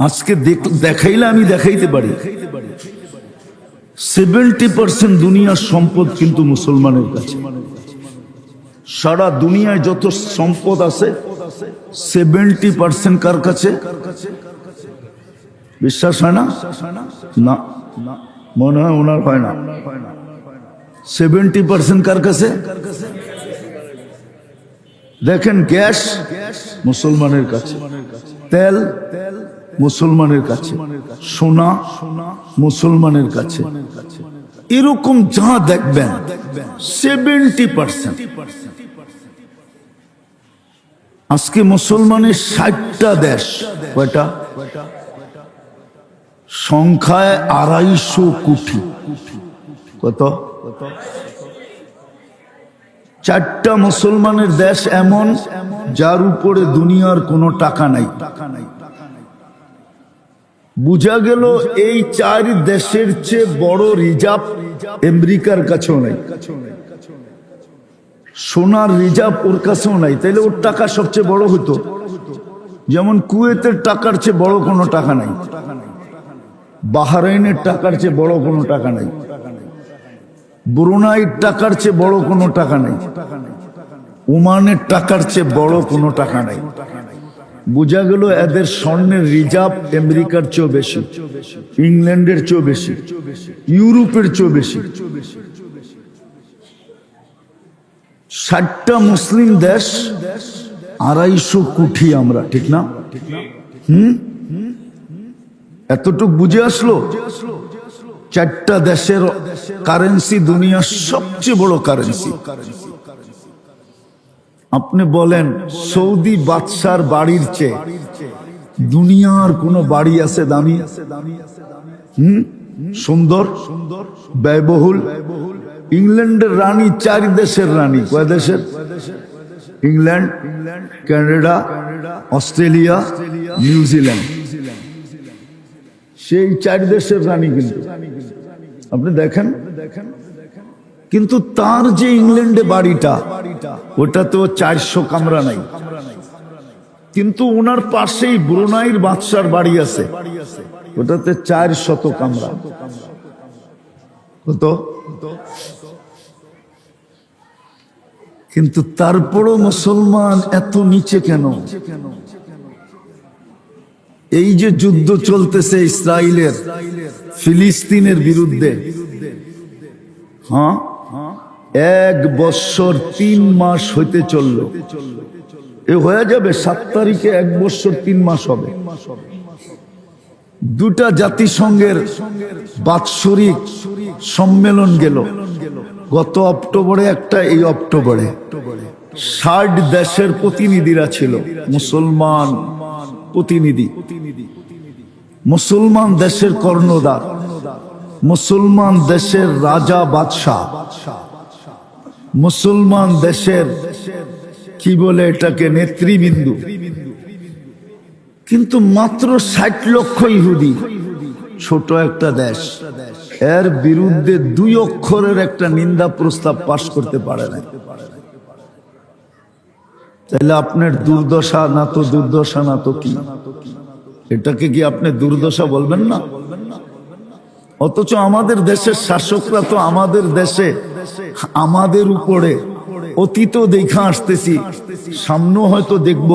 আজকে দেখ- দেখাইলে আমি দেখাইতে পারি। সেভেন্টি পার্সেন্ট দুনিয়ার সম্পদ কিন্তু মুসলমানের কাছে। সারা দুনিয়ায় যত সম্পদ আছে সেভেন্টি পার্সেন্ট কার কাছে? বিশ্বাস হয় না? না। মনে হয় ওনার হয় না। সেভেন্টি পার্সেন্ট কার কাছে? দেখেন গ্যাস মুসলমানের কাছে। তেল তেল মুসলমানের কাছে। সোনা মুসলমানের কাছে। এরকম যা দেখবেন সেভেন্টি পার্সেন্ট আজকে মুসলমানের ষাটটা দেশ, কয়টা? সংখ্যায় আড়াইশো কোটি। কত? চারটা মুসলমানের দেশ এমন, যার উপরে দুনিয়ার কোনো টাকা নাই। বুঝা গেল এই চার দেশের চেয়ে বড় রিজার্ভ আমেরিকার কাছেও নাই। সোনার রিজার্ভ ওর কাছেও নাই। তাইলে ওর টাকা সবচেয়ে বড় হতো। যেমন কুয়েতের টাকার চেয়ে বড় কোনো টাকা নাই। বাহারাইনের টাকার চেয়ে বড় কোনো টাকা নাই। ব্রুনাইয়ের টাকার চেয়ে বড় কোনো টাকা নাই। ওমানের টাকার চেয়ে বড় কোনো টাকা নাই। বোঝা গেল এদের স্বর্ণের রিজার্ভ আমেরিকার চেয়েও বেশি, ইংল্যান্ডের চেয়েও বেশি, ইউরোপের চেয়েও বেশি। ষাটটা মুসলিম দেশ, আড়াইশো কোটি আমরা, ঠিক না? হুম? এতটুক বুঝে আসলো? চারটা দেশের কারেন্সি দুনিয়ার সবচেয়ে বড় কারেন্সি আপনি বলেন, সৌদি বাদশার বাড়ির চেয়ে দুনিয়ার কোন বাড়ি আছে দামি? হুম? সুন্দর? সুন্দর ব্যয়বহুল? ইংল্যান্ডের রানী চার দেশের রানী। কয় দেশের? ইংল্যান্ড কানাডা অস্ট্রেলিয়া নিউজিল্যান্ড সেই চার দেশের রানী কিন্তু। আপনি দেখেন দেখেন? কিন্তু তার যে ইংল্যান্ডে বাড়িটা ওটা তো চারশো কামরা নাই। কিন্তু ওনার পাশেই ব্রুনাইর বাদশার বাড়ি আছে। ওটাতে চার শত কামরা। কত? কিন্তু তারপরও মুসলমান এত নিচে কেন? এই যে যুদ্ধ চলতেছে ইসরায়েলের ফিলিস্তিনের বিরুদ্ধে। হ্যাঁ? এক বৎসর তিন মাস হইতে চলল। এ হয়ে যাবে সাত তারিখে এক বৎসর তিন মাস হবে। দুটা জাতিসংঘের বাৎসরিক সম্মেলন গেল। গত অক্টোবরে একটা, এই অক্টোবরে। ষাট দেশের প্রতিনিধিরা ছিল, মুসলমান প্রতিনিধি। মুসলমান দেশের কর্ণধার, মুসলমান দেশের রাজা বাদশাহ। মুসলমান দেশের কি বলে এটাকে, নেতৃবৃন্দু। কিন্তু মাত্র ষাট লক্ষ ইহুদি, ছোট একটা দেশ। এর বিরুদ্ধে দুই অক্ষরের একটা নিন্দা প্রস্তাব পাশ করতে পারে না তাহলে আপনার দুর্দশা না তো দুর্দশা, না তো কি? এটাকে কি আপনি দুর্দশা বলবেন না? অথচ আমাদের দেশের শাসকরা তো আমাদের দেশে আমাদের উপরে অতীত দেখা আসতেছি। সামনেও হয়তো দেখব।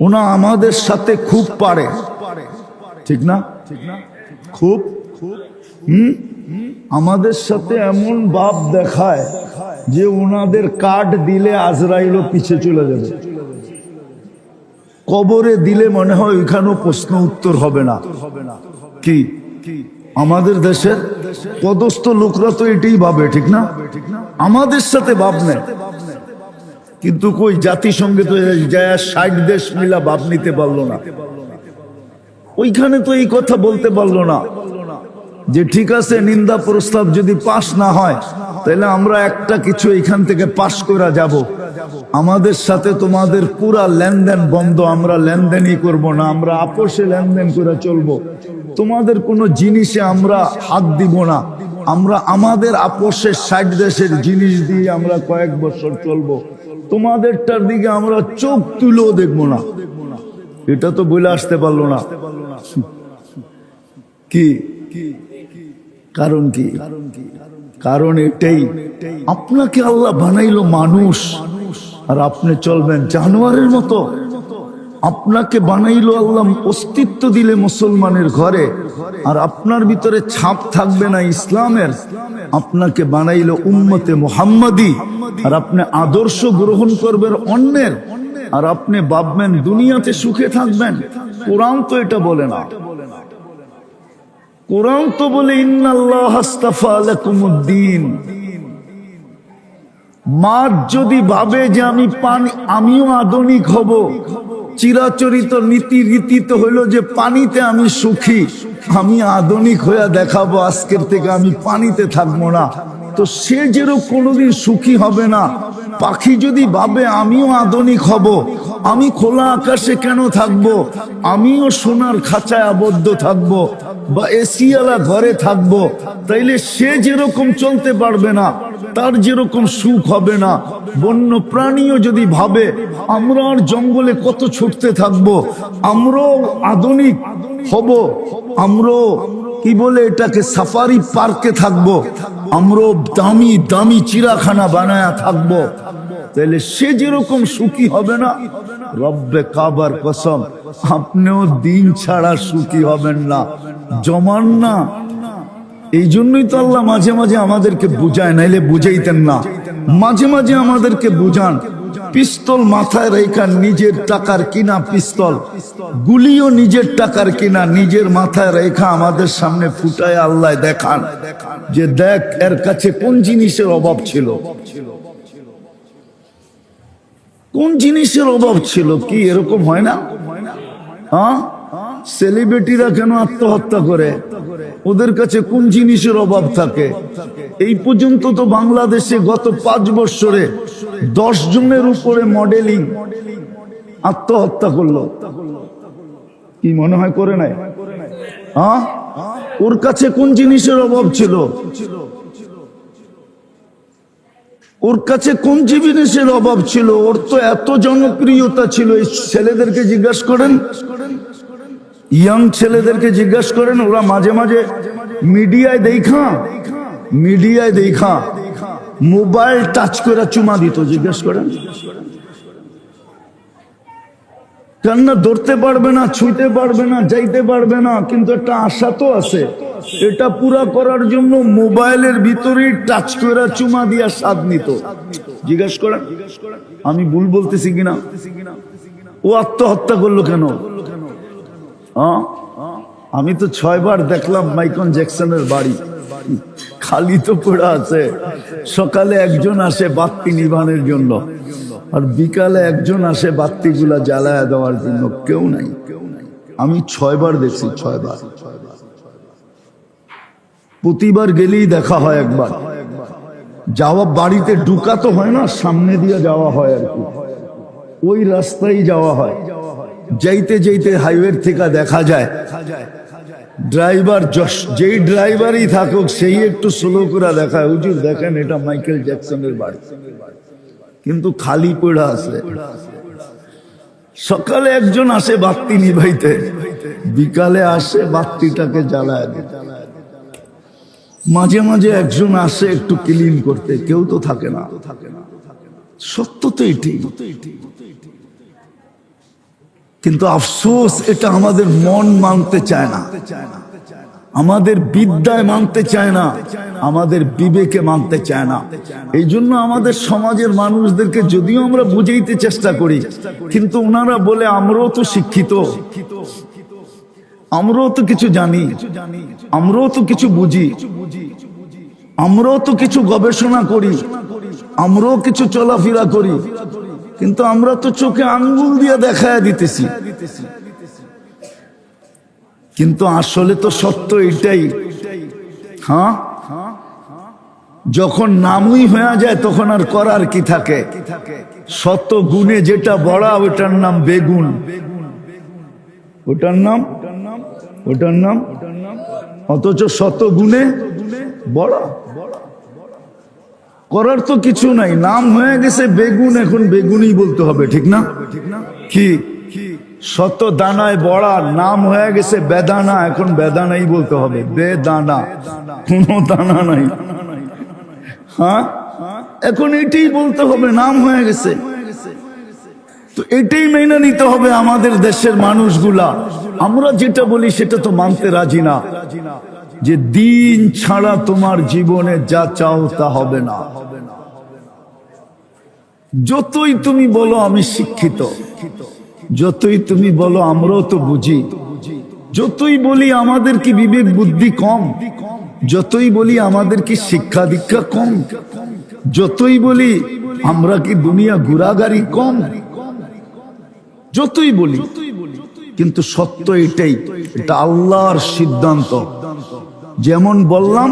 ওনা আমাদের সাথে খুব পারে। ঠিক না? খুব? আমাদের সাথে এমন ভাব দেখায় যে ওনাদের কার্ড দিলে আজরাইলও পিছে চলে যাবে। কবরে দিলে মনে হয় ওইখানেও প্রশ্ন উত্তর হবে না। কি? আমাদের দেশের পদস্থ লোকরা তো এটাই ভাবে, ঠিক না? আমাদের সাথে ভাব নেয় কিন্তু কই জাতিসংঘে তো যায় ষাট দেশ মিলা ভাব নিতে পারল না। ওইখানে তো এই কথা বলতে পারল না। যে ঠিক আছে, নিন্দা প্রস্তাব যদি পাশ না হয়, তাহলে আমরা একটা কিছু এখান থেকে পাশ করা যাব। আমাদের সাথে তোমাদের পুরা লেনদেন বন্ধ, আমরা লেনদেনই করব না, আমরা আপোষে লেনদেন করে চলবো। তোমাদের কোনো জিনিসে আমরা হাত দিব না। আমরা আমাদের আপোষের ষাট দেশের জিনিস দিয়ে আমরা কয়েক বছর চলবো। তোমাদেরটার দিকে আমরা চোখ তুলেও দেখব না। এটা তো বলে আসতে পারল না। কি? কারণ কি? কারণ এটাই। আপনাকে আল্লাহ বানাইলো মানুষ। আর আপনি চলবেন জানোয়ারের মতো। আপনাকে বানাইলো আল্লাহ অস্তিত্ব দিলে মুসলমানের ঘরে। আর আপনার ভিতরে ছাপ থাকবে না ইসলামের। আপনাকে বানাইলো উম্মতে মোহাম্মদী। আর আপনি আদর্শ গ্রহণ করবেন অন্যের। আর আপনি ভাববেন দুনিয়াতে সুখে থাকবেন। কোরআন তো এটা বলে না। কোরআন তো বলে আলাকুমুদ্দিন। মা যদি ভাবে যে আমি পানি আমিও আধুনিক হব। চিরাচরিত নীতি রীতি তো হইল যে পানিতে আমি সুখী। আমি আধুনিক হইয়া দেখাবো আজকের থেকে আমি পানিতে থাকব না। তো সে যেরকম কোনোদিন সুখী হবে না, পাখি যদি ভাবে আমিও আধুনিক হব, আমি খোলা আকাশে কেন থাকব? আমিও সোনার খাঁচায় আবদ্ধ থাকব? বা এসিওয়ালা ঘরে থাকব, তাইলে সে যেরকম চলতে পারবে না, তার যেরকম সুখ হবে না বন্য প্রাণীও যদি ভাবে, আমরা আর জঙ্গলে কত ছুটতে থাকব, আমরাও আধুনিক হব, আমরাও, কি বলে এটাকে, সাফারি পার্কে থাকব, আমরাও দামি দামি চিড়াখানা বানায়া থাকব তাহলে সে যেরকম সুখী হবে না রব্বে কাবার কসম, আপনিও দিন ছাড়া সুখী হবেন না। জমান না। এই জন্যই তো আল্লাহ মাঝে মাঝে আমাদেরকে বুঝায়, নাইলে বুঝাইতেন না। মাঝে মাঝে আমাদেরকে বুঝান, পিস্তল মাথায় রেখা নিজের টাকার কিনা পিস্তল, গুলিও নিজের টাকার কিনা নিজের মাথায় রেখা আমাদের সামনে ফুটায় আল্লাহ দেখান। যে দেখ, এর কাছে কোন জিনিসের অভাব ছিল? কোন জিনিসের অভাব ছিল? কি এরকম হয় না? হ্যাঁ? সেলিব্রিটিরা কেন আত্মহত্যা করে? ওদের কাছে কোন জিনিসের অভাব থাকে? এই পর্যন্ত তো বাংলাদেশে গত পাঁচ বছরে দশ জনের উপরে মডেলিং আত্মহত্যা করল। কি মনে হয় করে নাই? হ্যাঁ? ওর কাছে কোন জিনিসের অভাব ছিল? ওর কাছে কোন জিনিসের অভাব ছিল? ওর তো এত জনপ্রিয়তা ছিল। এই ছেলেদেরকে জিজ্ঞাসা করেন। ইয়াং ছেলেদেরকে জিজ্ঞাসা করেন। ওরা মাঝে মাঝে মিডিয়ায় দেখা। মিডিয়ায় দেখা। মোবাইল টাচ করে চুমা দিত, জিজ্ঞাসা করেন। কেননা ধরতে পারবে না ছুঁতে পারবে না, যাইতে পারবে না, কিন্তু একটা আশা তো আছে। এটা পুরা করার জন্য মোবাইলের ভিতরে টাচ করে চুমা দিয়া স্বাদ নিত। জিজ্ঞেস করেন, আমি ভুল বলতেছি কিনা? ও আত্মহত্যা করল কেন? আমি তো ছয়বার দেখলাম মাইকন জ্যাকসনের বাড়ি। খালি তো পড়ে আছে। সকালে একজন আসে বাত্তি নিবানের জন্য। আর বিকালে একজন আসে বাত্তিগুলা জ্বালায় দেওয়ার জন্য, কেউ নাই। আমি ছয়বার দেখছি, ছয়বার। প্রতিবার গেলেই দেখা হয় একবার। যাওয়া বাড়িতে ঢুকা তো হয় না, সামনে দিয়ে যাওয়া হয় আর কি। ওই রাস্তায় যাওয়া হয়। যাইতে যাইতে হাইওয়ের থেকে দেখা যায়, ড্রাইভার যেই ড্রাইভারই থাকুক, সেই একটু স্লো করে দেখায়। হুজুর, দেখেন এটা মাইকেল জ্যাকসনের বাড়ি। কিন্তু খালি পড়া আছে। সকালে একজন আসে বাত্তি নিভাইতে। বিকালে আসে বাত্তিটাকে জ্বালায় মাঝে মাঝে একজন আসে একটু ক্লিন করতে। কেউ তো থাকে না। সত্য তো এটি। কিন্তু আফসোস, এটা আমাদের মন মানতে চায় না। আমাদের বিদ্যায় মানতে চায় না, আমাদের বিবেকে মানতে চায় না। এই জন্য আমাদের সমাজের মানুষদেরকে যদিও আমরা বুঝাইতে চেষ্টা করি, কিন্তু ওনারা বলে, আমরাও তো শিক্ষিত, আমরাও তো কিছু জানি, আমরাও তো কিছু বুঝি, আমরাও তো কিছু গবেষণা করি, আমরাও কিছু চলাফেরা করি, কিন্তু আমরা তো চোখে আঙ্গুল দিয়ে দেখায় দিতেছি। কিন্তু আসলে তো সত্য এটাই। হ্যাঁ? যখন নামই হয়ে যায়, তখন আর করার কি থাকে? শত গুণে যেটা বড়া, ওটার নাম বেগুন। ওটার নাম? ওটার নাম? অথচ শত গুণে বড়া। করার তো কিছু নাই। নাম হয়ে গেছে বেগুন, এখন বেগুনই বলতে হবে, ঠিক না? কি? শত দানায় বড়া নাম হয়ে গেছে বেদানা, এখন বেদানাই বলতে হবে। বেদানা। কোনো দানা নাই। হ্যাঁ? এখন এটাই বলতে হবে, নাম হয়ে গেছে। তো এটাই মেনে নিতে হবে আমাদের দেশের মানুষগুলা। আমরা যেটা বলি সেটা তো মানতে রাজি না। যে দিন ছাড়া তোমার জীবনে যা চাও তা হবে না। যতই তুমি বলো আমি শিক্ষিত শিক্ষিত। যতই তুমি বলো, আমরাও তো বুঝি। যতই বলি, আমাদের কি বিবেক বুদ্ধি কম? যতই বলি, আমাদের কি শিক্ষা দীক্ষা কম? যতই বলি, আমরা কি দুনিয়া ঘুরাগাড়ি কম? যতই বলি, কিন্তু সত্য এটাই, এটা আল্লাহর সিদ্ধান্ত। যেমন বললাম,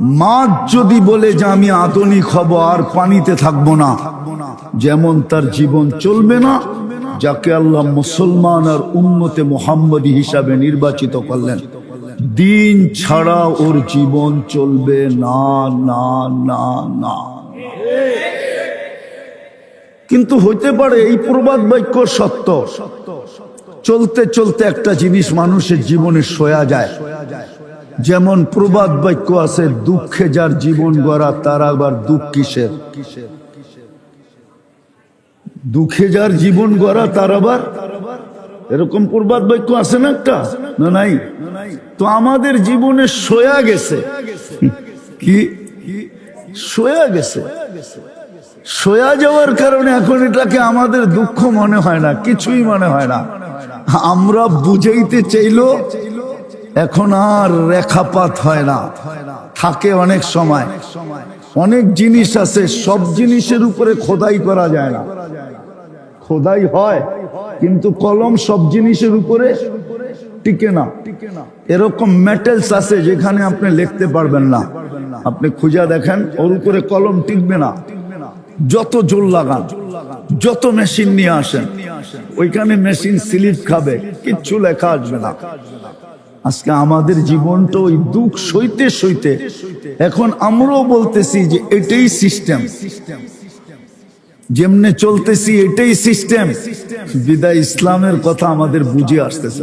মাছ যদি বলে যে আমি আধুনিক হব, আর পানিতে থাকব না, যেমন তার জীবন চলবে না যাকে আল্লাহ মুসলমান আর উন্নতে মোহাম্মদী হিসাবে নির্বাচিত করলেন। দিন ছাড়া ওর জীবন চলবে না না না না। কিন্তু হইতে পারে এই প্রবাদ বাক্য সত্য। চলতে চলতে একটা জিনিস মানুষের জীবনে সয়া যায়। যেমন প্রবাদ বাক্য আছে, দুঃখে যার জীবন গড়া, তার আবার দুঃখ কিসের? দুঃখে যার জীবন গড়া, তার আবার এরকম প্রবাদ বাক্য আছে না একটা? না নাই? তো আমাদের জীবনে সয়া গেছে। কি? সয়া গেছে। সয়া যাওয়ার কারণে এখন এটাকে আমাদের দুঃখ মনে হয় না, কিছুই মনে হয় না। আমরা বুঝাইতে চাইলো এখন আর রেখাপাত হয় না। থাকে অনেক সময়। অনেক জিনিস আছে, সব জিনিসের উপরে খোদাই করা যায় না। খোদাই হয়, কিন্তু কলম সব জিনিসের উপরে টিকে না। এরকম মেটেলস আছে যেখানে আপনি লিখতে পারবেন না। আপনি খুঁজা দেখেন, ওর উপরে কলম টিকবে না। যত জোর লাগান, যত মেশিন নিয়ে আসেন, ওইখানে মেশিন স্লিপ খাবে, কিচ্ছু লেখা আসবে না। আজকে আমাদের জীবনটা ওই দুঃখ সইতে সইতে, এখন আমরাও বলতেছি যে এটাই সিস্টেম যেমনে চলতেছি এটাই সিস্টেম বিদায় ইসলামের কথা আমাদের বুঝে আসতেছে।